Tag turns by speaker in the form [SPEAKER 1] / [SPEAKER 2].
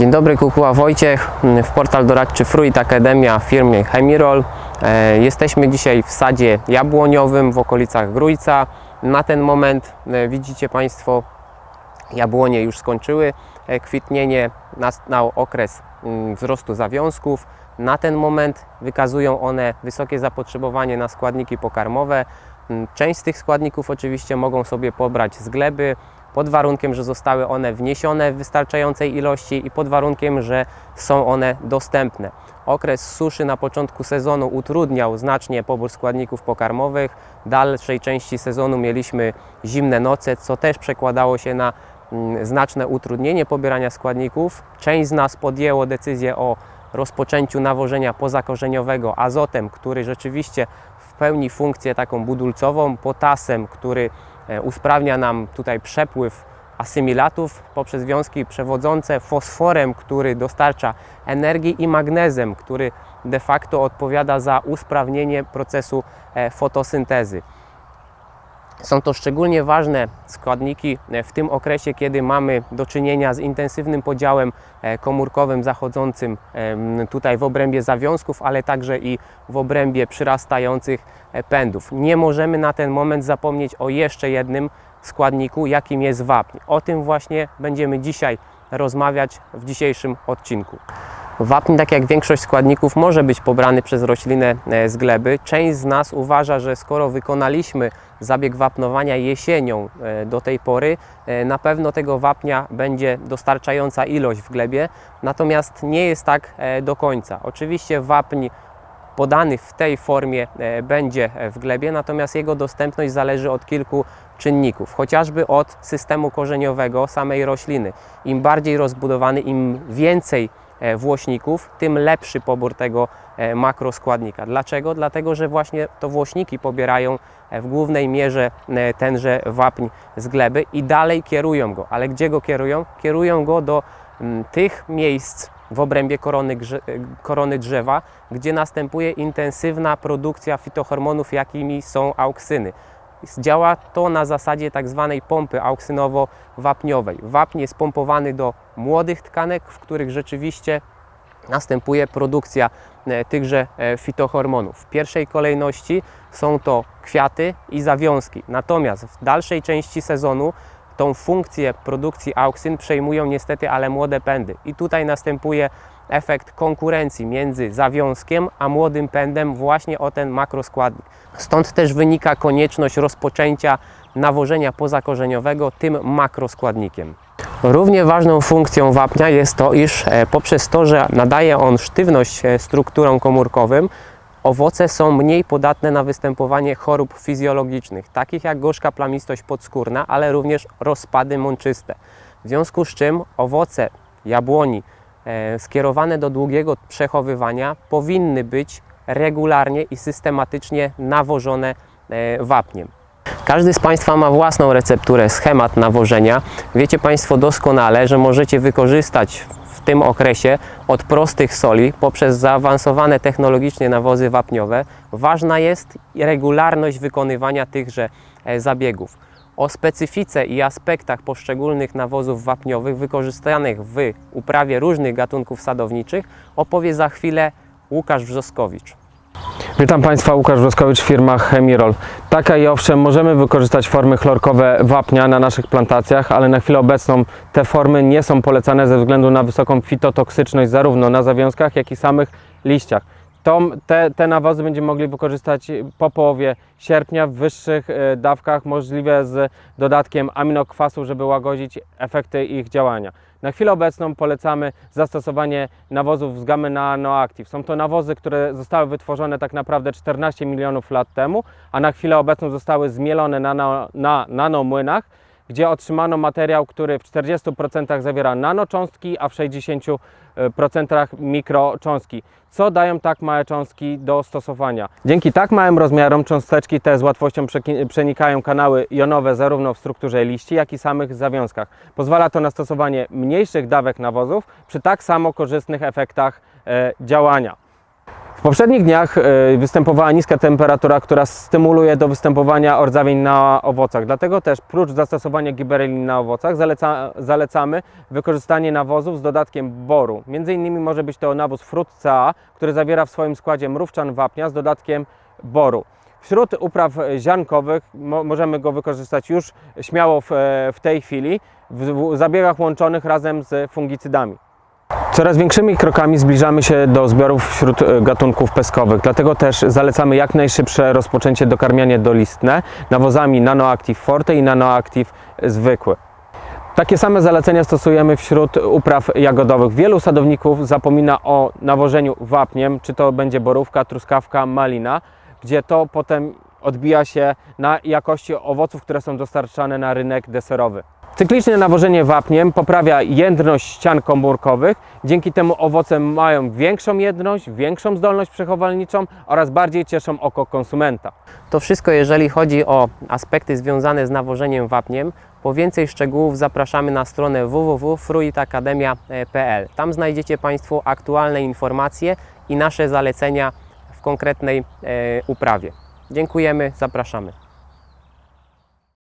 [SPEAKER 1] Dzień dobry, Kukuła Wojciech, w portal doradczy Fruit Akademia w firmie Chemirol. E, Jesteśmy dzisiaj w sadzie jabłoniowym w okolicach Grójca. Na ten moment e, widzicie Państwo, jabłonie już skończyły e, kwitnienie, nastał okres mm, wzrostu zawiązków. Na ten moment wykazują one wysokie zapotrzebowanie na składniki pokarmowe. Mm, Część z tych składników oczywiście mogą sobie pobrać z gleby, pod warunkiem, że zostały one wniesione w wystarczającej ilości i pod warunkiem, że są one dostępne. Okres suszy na początku sezonu utrudniał znacznie pobór składników pokarmowych. W dalszej części sezonu mieliśmy zimne noce, co też przekładało się na mm, znaczne utrudnienie pobierania składników. Część z nas podjęło decyzję o rozpoczęciu nawożenia pozakorzeniowego azotem, który rzeczywiście w pełni funkcję taką budulcową, potasem, który usprawnia nam tutaj przepływ asymilatów poprzez związki przewodzące, fosforem, który dostarcza energii i magnezem, który de facto odpowiada za usprawnienie procesu e, fotosyntezy. Są to szczególnie ważne składniki e, w tym okresie, kiedy mamy do czynienia z intensywnym podziałem e, komórkowym zachodzącym tutaj w obrębie zawiązków, ale także i w obrębie przyrastających e, pędów. Nie możemy na ten moment zapomnieć o jeszcze jednym składniku, jakim jest wapń. O tym właśnie będziemy dzisiaj rozmawiać w dzisiejszym odcinku. Wapń, tak jak większość składników, może być pobrany przez roślinę e, z gleby. Część z nas uważa, że skoro wykonaliśmy zabieg wapnowania jesienią e, do tej pory, e, na pewno tego wapnia będzie dostarczająca ilość w glebie, natomiast nie jest tak do końca. Oczywiście wapń podany w tej formie będzie w glebie, natomiast jego dostępność zależy od kilku czynników, chociażby od systemu korzeniowego samej rośliny. Im bardziej rozbudowany, im więcej włośników, tym lepszy pobór tego e, makroskładnika. Dlaczego? Dlatego, że właśnie to włośniki pobierają e, w głównej mierze e, tenże wapń z gleby i dalej kierują go. Ale gdzie go kierują? Kierują go do mm, tych miejsc w obrębie korony, korony drzewa, gdzie następuje intensywna produkcja fitohormonów, jakimi są auksyny. Działa to na zasadzie tak zwanej pompy auksynowo-wapniowej. Wapń jest pompowany do młodych tkanek, w których rzeczywiście następuje produkcja e, tychże e, fitohormonów. W pierwszej kolejności są to kwiaty i zawiązki. Natomiast w dalszej części sezonu tą funkcję produkcji auksyn przejmują niestety ale młode pędy. I tutaj następuje efekt konkurencji między zawiązkiem a młodym pędem właśnie o ten makroskładnik. Stąd też wynika konieczność rozpoczęcia nawożenia pozakorzeniowego tym makroskładnikiem. Równie ważną funkcją wapnia jest to, iż e, poprzez to, że nadaje on sztywność e, strukturom komórkowym, owoce są mniej podatne na występowanie chorób fizjologicznych, takich jak gorzka plamistość podskórna, ale również rozpady mączyste. W związku z czym owoce jabłoni skierowane do długiego przechowywania powinny być regularnie i systematycznie nawożone e, wapniem. Każdy z Państwa ma własną recepturę, schemat nawożenia. Wiecie Państwo doskonale, że możecie wykorzystać w tym okresie od prostych soli poprzez zaawansowane technologicznie nawozy wapniowe. Ważna jest regularność wykonywania tychże e, zabiegów. O specyfice i aspektach poszczególnych nawozów wapniowych wykorzystanych w uprawie różnych gatunków sadowniczych opowie za chwilę Łukasz Wrzoskowicz.
[SPEAKER 2] Witam Państwa, Łukasz Woskowicz, firma Chemirol. Taka i owszem, możemy wykorzystać formy chlorkowe wapnia na naszych plantacjach, ale na chwilę obecną te formy nie są polecane ze względu na wysoką fitotoksyczność zarówno na zawiązkach, jak i samych liściach. Te, te nawozy będziemy mogli wykorzystać po połowie sierpnia w wyższych e, dawkach, możliwe z dodatkiem aminokwasów, żeby łagodzić efekty ich działania. Na chwilę obecną polecamy zastosowanie nawozów z gamy Nanoactive. Są to nawozy, które zostały wytworzone tak naprawdę 14 milionów lat temu, a na chwilę obecną zostały zmielone na, na, na nanomłynach, gdzie otrzymano materiał, który w 40% zawiera nanocząstki, a w 60% mikrocząstki. Co dają tak małe cząstki do stosowania? Dzięki tak małym rozmiarom cząsteczki te z łatwością przenikają kanały jonowe zarówno w strukturze liści, jak i samych zawiązkach. Pozwala to na stosowanie mniejszych dawek nawozów przy tak samo korzystnych efektach e, działania. W poprzednich dniach e, występowała niska temperatura, która stymuluje do występowania rdzawień na owocach. Dlatego też prócz zastosowania giberelin na owocach zaleca, zalecamy wykorzystanie nawozów z dodatkiem boru. Między innymi może być to nawóz Frut CA, który zawiera w swoim składzie mrówczan wapnia z dodatkiem boru. Wśród upraw ziarnkowych mo, możemy go wykorzystać już śmiało w, e, w tej chwili w, w zabiegach łączonych razem z fungicydami. Coraz większymi krokami zbliżamy się do zbiorów wśród e, gatunków peskowych, dlatego też zalecamy jak najszybsze rozpoczęcie dokarmiania dolistne nawozami Nanoactive Forte i Nanoactive zwykły. Takie same zalecenia stosujemy wśród upraw jagodowych. Wielu sadowników zapomina o nawożeniu wapniem, czy to będzie borówka, truskawka, malina, gdzie to potem odbija się na jakości owoców, które są dostarczane na rynek deserowy. Cykliczne nawożenie wapniem poprawia jędrność ścian komórkowych. Dzięki temu owoce mają większą jędrność, większą zdolność przechowalniczą oraz bardziej cieszą oko konsumenta.
[SPEAKER 1] To wszystko, jeżeli chodzi o aspekty związane z nawożeniem wapniem. Po więcej szczegółów zapraszamy na stronę www.fruitakademia.pl. Tam znajdziecie Państwo aktualne informacje i nasze zalecenia w konkretnej e, uprawie. Dziękujemy, zapraszamy.